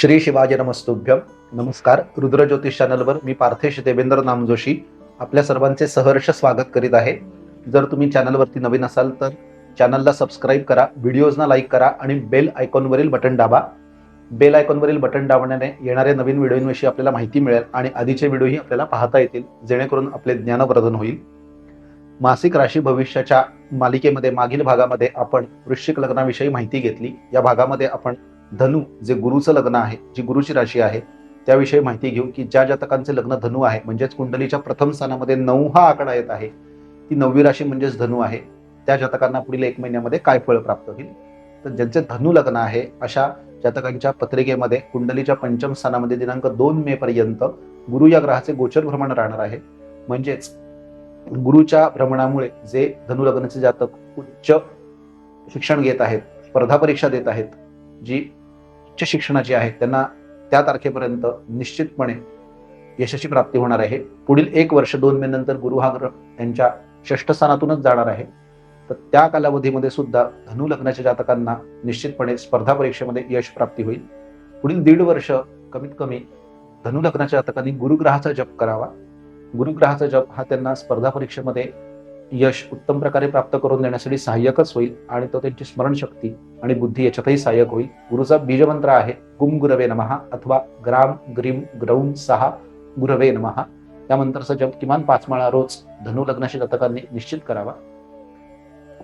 श्री शिवाजी नमस्तुभ्यम. नमस्कार. रुद्रज्योतिष चॅनलवर मी पार्थेश देवेंद्र नामजोशी आपल्या सर्वांचे सहर्ष स्वागत करीत आहे. जर तुम्ही चॅनलवरती नवीन असाल तर चॅनलला सबस्क्राईब करा व्हिडिओजना लाईक करा आणि बेल आयकॉनवरील बटन दाबा. बेल आयकॉनवरील बटन दाबण्याने येणाऱ्या नवीन व्हिडिओंविषयी आपल्याला माहिती मिळेल आणि आधीचे व्हिडिओही आपल्याला पाहता येतील जेणेकरून आपले ज्ञानवर्धन होईल. मासिक राशी भविष्याच्या मालिकेमध्ये मागील भागामध्ये आपण वृश्चिक लग्नाविषयी माहिती घेतली. या भागामध्ये आपण धनु जे गुरुचं लग्न आहे जी गुरुची राशी आहे त्याविषयी माहिती घेऊ की ज्या जातकांचे लग्न धनु आहे म्हणजेच कुंडलीच्या प्रथम स्थानामध्ये नऊ हा आकडा येत आहे ती नववी राशी म्हणजेच धनु आहे. त्या जातकांना पुढील एक महिन्यामध्ये काय फळ प्राप्त होईल? तर ज्यांचे धनु लग्न आहे अशा जातकांच्या पत्रिकेमध्ये कुंडलीच्या पंचम स्थानामध्ये दिनांक दोन मे पर्यंत गुरु या ग्रहाचे गोचर भ्रमण राहणार आहे. म्हणजेच गुरुच्या भ्रमणामुळे जे धनु लग्नाचे जातक उच्च शिक्षण घेत आहेत स्पर्धा परीक्षा देत आहेत जी उच्च शिक्षणाची आहेत त्यांना त्या तारखेपर्यंत निश्चितपणे यशाची प्राप्ती होणार आहे. पुढील एक वर्ष दोन मे नंतर गुरु हा ग्रह त्यांच्या षष्ठस्थानातूनच जाणार आहे. तर त्या कालावधीमध्ये सुद्धा धनु लग्नाच्या जातकांना निश्चितपणे स्पर्धा परीक्षेमध्ये यश प्राप्ती होईल. पुढील दीड वर्ष कमीत कमी धनु लग्नाच्या जातकांनी गुरुग्रहाचा जप करावा. गुरुग्रहाचा जप हा त्यांना स्पर्धा परीक्षेमध्ये यश उत्तम प्रकारे प्राप्त करून देण्यासाठी सहाय्यकच होईल आणि तो त्यांची स्मरणशक्ती आणि बुद्धी याच्यातही सहाय्यक होईल. गुरुचा बीजमंत्र आहे गुम गुरवे नमहा अथवा ग्राम ग्रीम ग्रौम सहा गुरवे नमहा या मंत्राचा जप किमान पाच माळा रोज धनु लग्नाच्या जातकांनी निश्चित करावा.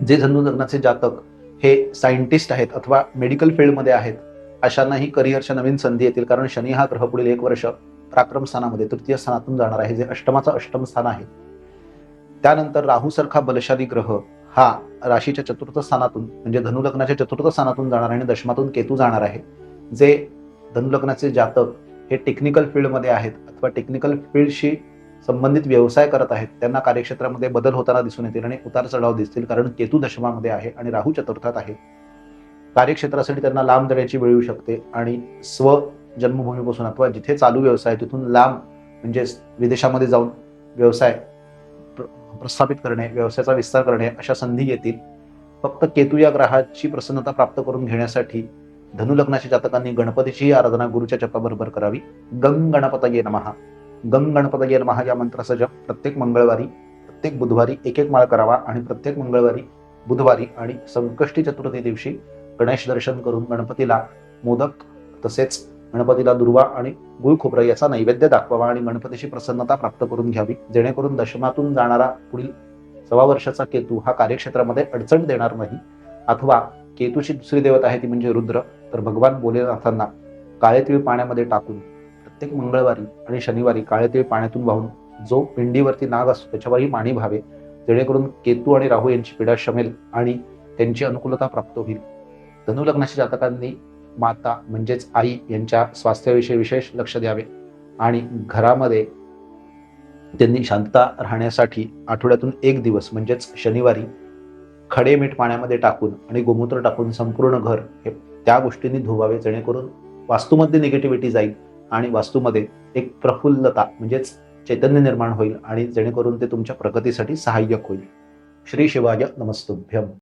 जे धनु लग्नाचे जातक हे सायंटिस्ट आहेत अथवा मेडिकल फील्डमध्ये आहेत अशांनाही करिअरच्या नवीन संधी येतील. कारण शनी हा ग्रह पुढील एक वर्ष पराक्रम स्थानामध्ये तृतीय स्थानातून जाणार आहे. जे अष्टमाचं अष्टम स्थान आहे. त्यानंतर राहूसारखा बलशाली ग्रह हा राशीच्या चतुर्थ स्थानातून म्हणजे धनुलग्नाच्या चतुर्थ स्थानातून जाणार आणि दशमातून केतू जाणार आहे. जे धनुलग्नाचे जातक हे टेक्निकल फील्डमध्ये आहेत अथवा टेक्निकल फील्डशी संबंधित व्यवसाय करत आहेत त्यांना कार्यक्षेत्रामध्ये बदल होताना दिसून येतील आणि उतार चढाव दिसतील कारण केतू दशमामध्ये आहे आणि राहू चतुर्थात आहे. कार्यक्षेत्रासाठी त्यांना लांब देण्याची वेळ येऊ शकते आणि स्व जन्मभूमीपासून अथवा जिथे चालू व्यवसाय तिथून लांब म्हणजेच विदेशामध्ये जाऊन व्यवसाय प्रस्थापित करणे व्यवसायाचा विस्तार करणे अशा संधी येतील. फक्त केतू या ग्रहाची प्रसन्नता प्राप्त करून घेण्यासाठी धनुलग्नाच्या जातकांनी गणपतीची आराधना गुरुच्या जपाबरोबर करावी. गंग गणपतये नमहा गंग गणपतये नमहा या मंत्राचा जप प्रत्येक मंगळवारी प्रत्येक बुधवारी एक एक माळ करावा आणि प्रत्येक मंगळवारी बुधवारी आणि संकष्टी चतुर्थी दिवशी गणेश दर्शन करून गणपतीला मोदक तसेच गणपतीला दुर्वा आणि गुळ खोबरं याचा नैवेद्य दाखवावा आणि गणपतीची प्रसन्नता प्राप्त करून घ्यावी. जेणेकरून दशमातून जाणारा पुढील सव्वा वर्षाचा केतू हा कार्यक्षेत्रामध्ये अडचण देणार नाही. अथवा केतूची दुसरी देवता आहे ती म्हणजे रुद्र. तर भगवान भोलेनाथांना काळे पाण्यामध्ये टाकून प्रत्येक मंगळवारी आणि शनिवारी काळेतीळ पाण्यातून वाहून जो पिंडीवरती नाग असतो त्याच्यावरही पाणी व्हावे. जेणेकरून केतू आणि राहू यांची पीडा शमेल आणि त्यांची अनुकूलता प्राप्त होईल. धनुलग्नाच्या जातकांनी माता म्हणजेच आई यांच्या स्वास्थ्याविषयी विशेष लक्ष द्यावे. आणि घरामध्ये त्यांनी शांतता राहण्यासाठी आठवड्यातून एक दिवस म्हणजेच शनिवारी खडे मीठ पाण्यामध्ये टाकून आणि गोमूत्र टाकून संपूर्ण घर हे त्या गोष्टींनी धुवावे जेणेकरून वास्तूमध्ये निगेटिव्हिटी जाईल आणि वास्तूमध्ये एक प्रफुल्लता म्हणजेच चैतन्य निर्माण होईल आणि जेणेकरून ते तुमच्या प्रगतीसाठी सहाय्यक होईल. श्री शिवाय नमस्तुभ्यम.